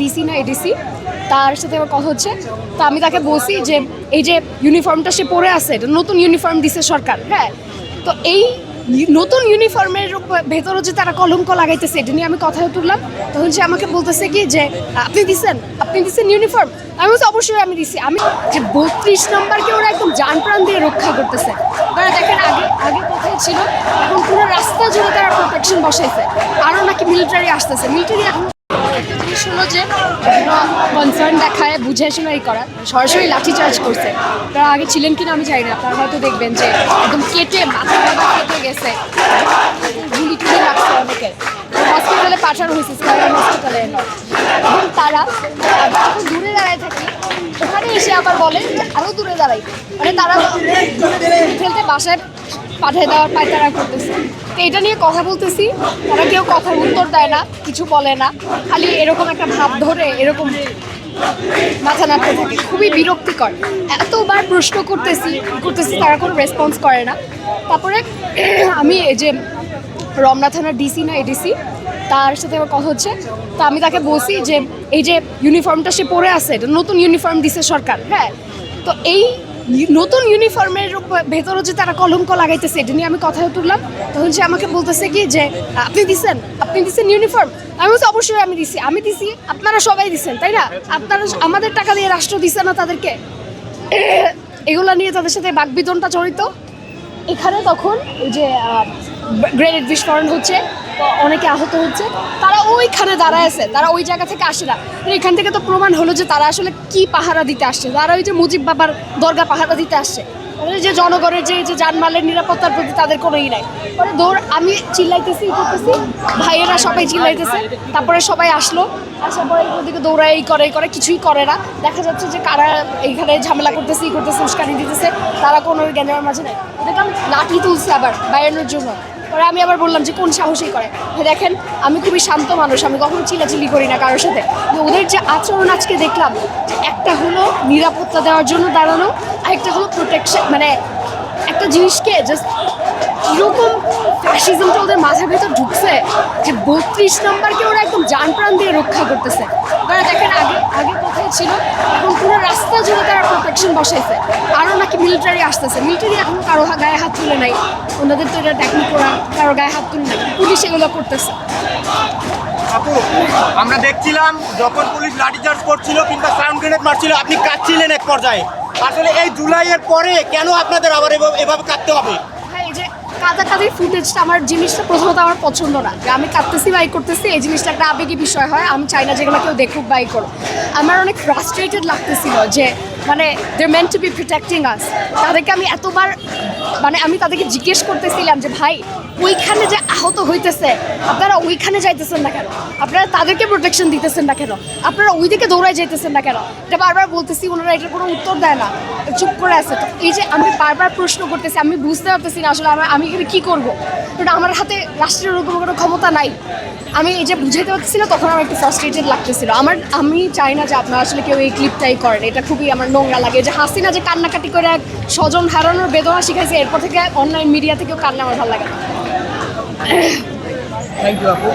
DC না ADC, তার সাথে আমার কথা হচ্ছে। তো আমি তাকে বলছি যে, এই যে ইউনিফর্মটা সে পরে আছে, এটা নতুন ইউনিফর্ম দিছে সরকার হ্যাঁ? তো এই নতুন ইউনিফর্মের ভেতরে যে তারা কলঙ্ক লাগাইতেছে, এটা নিয়ে আমি কথা তুললাম তখন সে আমাকে বলতেছে কি যে, আপনি দিছেন আপনি দিছেন ইউনিফর্ম আমি বলছি, অবশ্যই আমি দিছি। আমি যে বত্রিশ নম্বরকে ওরা একদম যান প্রাণ দিয়ে রক্ষা করতেছে। তারা দেখেন আগে আগে কোথায় ছিল, এখন পুরো রাস্তা জুড়ে তারা প্রোটেকশন বসাইছে। আরও নাকি মিলিটারি আসতেছে। মিলিটারি এখন হলো যে কনসার্ন দেখায়, বুঝে শুনেই করা সরাসরি লাঠিচার্জ করছে। তারা আগে ছিলেন কিনা আমি জানি না, আপনারা হয়তো দেখবেন যে একদম কেটে মাথা কেটে গেছে। গুলি টুলি লাগছে হসপিটালে পাঠানো হয়েছে, স্কাইরাম হসপিটালে এবং তারা দূরে দাঁড়ায় থাকি, ওখানে এসে আবার বলে আরও দূরে দাঁড়াই। মানে তারা ফেলতে বাসায় পাঠিয়ে দেওয়ার পায়তারা করতেছে। এটা নিয়ে কথা বলতেছি। তারা কেউ কথার উত্তর দেয় না, কিছু বলে না। খালি এরকম একটা ভাব ধরে এরকম মাথা নাড়তে থাকে। খুবই বিরক্তিকর। এতবার প্রশ্ন করতেছি করতেছি, তারা কোনো রেসপন্স করে না। তারপরে আমি এই যে রমনা থানার ডিসি না এডিসি তার সাথে আমার কথা হচ্ছে। তো আমি তাকে বলছি যে, এই যে ইউনিফর্মটা সে পরে আছে, এটা নতুন ইউনিফর্ম দিছে সরকার হ্যাঁ? তো এই নতুন ইউনিফর্মের ভেতরে যে তারা কলঙ্ক লাগাইতেছে, এটা নিয়ে আমি কথা তুললাম তখন সে আমাকে বলতেছে কি যে, আপনি দিছেন? আপনি দিছেন ইউনিফর্ম আমি বলছি, অবশ্যই আমি দিছি। আমি দিছি, আপনারা সবাই দিছেন, তাই না? আপনারা আমাদের টাকা দিয়ে রাষ্ট্র দিছে না তাদেরকে? এগুলা নিয়ে তাদের সাথে বাকবিতনটা জড়িত। এখানে তখন যে গ্রেনেড বিস্ফোরণ হচ্ছে, অনেকে আহত হচ্ছে। তারা ওইখানে দাঁড়ায় আছে, তারা ওই জায়গা থেকে আসে না। এখান থেকে তো প্রমাণ হলো যে তারা আসলে কি পাহারা দিতে আসছে। তারা ওই যে মুজিব বাবার দরগা পাহারা দিতে আসছে। যে জনগণের যে যে যানমালের নিরাপত্তার প্রতি তাদের কোনো ই নাই। পরে দৌড়, আমি চিল্লাইতেছি করতেছি ভাইয়েরা সবাই চিল্লাইতেছে। তারপরে সবাই আসলো। আসার পরে ওদিকে দৌড়ায় এই করে করে, কিছুই করে না। দেখা যাচ্ছে যে কারা এইখানে ঝামেলা করতেছে, ই করতেছে, উস্কানি দিতেছে। তারা কোনো জ্ঞানের মাঝে নেই। দেখলাম লাঠি তুলছে আবার, বাইরের জন্য পরে আমি আবার বললাম যে কোন সাহসই করে। দেখেন, আমি খুবই শান্ত মানুষ, আমি কখনো চিলাচিলি করি না কারোর সাথে। ওদের যে আচরণ আজকে দেখলাম, একটা হলো নিরাপত্তা দেওয়ার জন্য দাঁড়ানো, আর একটা হলো প্রোটেকশন মানে একটা জিনিসকে জাস্ট কীরকম ফ্যাসিজমটা ওদের মাথার ভেতর ঢুকছে, যে বত্রিশ নম্বরকে ওরা একদম জান প্রাণ দিয়ে রক্ষা করতেছে। তারা দেখেন আগে আগে কোথায় ছিল, এখন পুরো রাস্তা প্রোটেকশন বসাইছে। আরও নাকি মিলিটারি আসতেছে। মিলিটারি এখন কারও গায়ে হাত তুলে নাই। ওনাদের তো এটা টেকনিক করা কারও গায়ে হাত তুলে নাই। পুলিশ এগুলো করতেছে। আপু আমরা দেখছিলাম যখন পুলিশ লাঠি লাঠিচার্জ করছিল কিংবা সাউন্ড গ্রেনেড মারছিল আপনি কাঁদছিলেন এক পর্যায়ে। আসলে এই জুলাইয়ের পরে কেন আপনাদের আবার এভাবে- কাঁদতে হবে? এই যে কাদাকাদির ফুটেজটা আমার জিনিসটা প্রথমত আমার পছন্দ না। যে আমি কাঁদতেছি বাই করতেছি এই জিনিসটা একটা আবেগী বিষয় হয়। আমি চাই না যেগুলো কেউ দেখুক বাই করো আমার অনেক ফ্রাস্ট্রেটেড লাগতেছিল যে মানে they meant to be protecting us তাদেরকে আমি এতবার মানে আমি তাদেরকে জিজ্ঞেস করতেছিলাম যে, ভাই, ওইখানে যে আহত হইতেছে, আপনারা ওইখানে যাইতেছেন না কেন? আপনারা তাদেরকে প্রোটেকশন দিতেছেন না কেন? আপনারা ওই দিকে দৌড়ায় যাইতেছেন না কেন? এটা বারবার বলতেছি, ওনারা এটার কোনো উত্তর দেয় না। চুপ করে আছে। তো এই যে আমি বারবার প্রশ্ন করতেছি, আমি বুঝতে পারতেছি না আসলে আমার- আমি এখানে কী করব? কারণ আমার হাতে রাষ্ট্রের ওরকম কোনো ক্ষমতা নাই। আমি এই যে বুঝাইতে পারতেছি না, তখন আমার একটু ফ্রাস্ট্রেটেড লাগতেছিল। আমার, আমি চাই না যে আপনারা আসলে কেউ এই ক্লিপটাই করেন। এটা খুবই আমার নোংরা লাগে। যে হাসিনা যে কান্নাকাটি করে এক স্বজন হারানোর বেদনা শিখাইছে, এরপর থেকে অনলাইন মিডিয়া থেকেও কান্না আমার ভালো লাগে থ্যাংক ইউ আপু।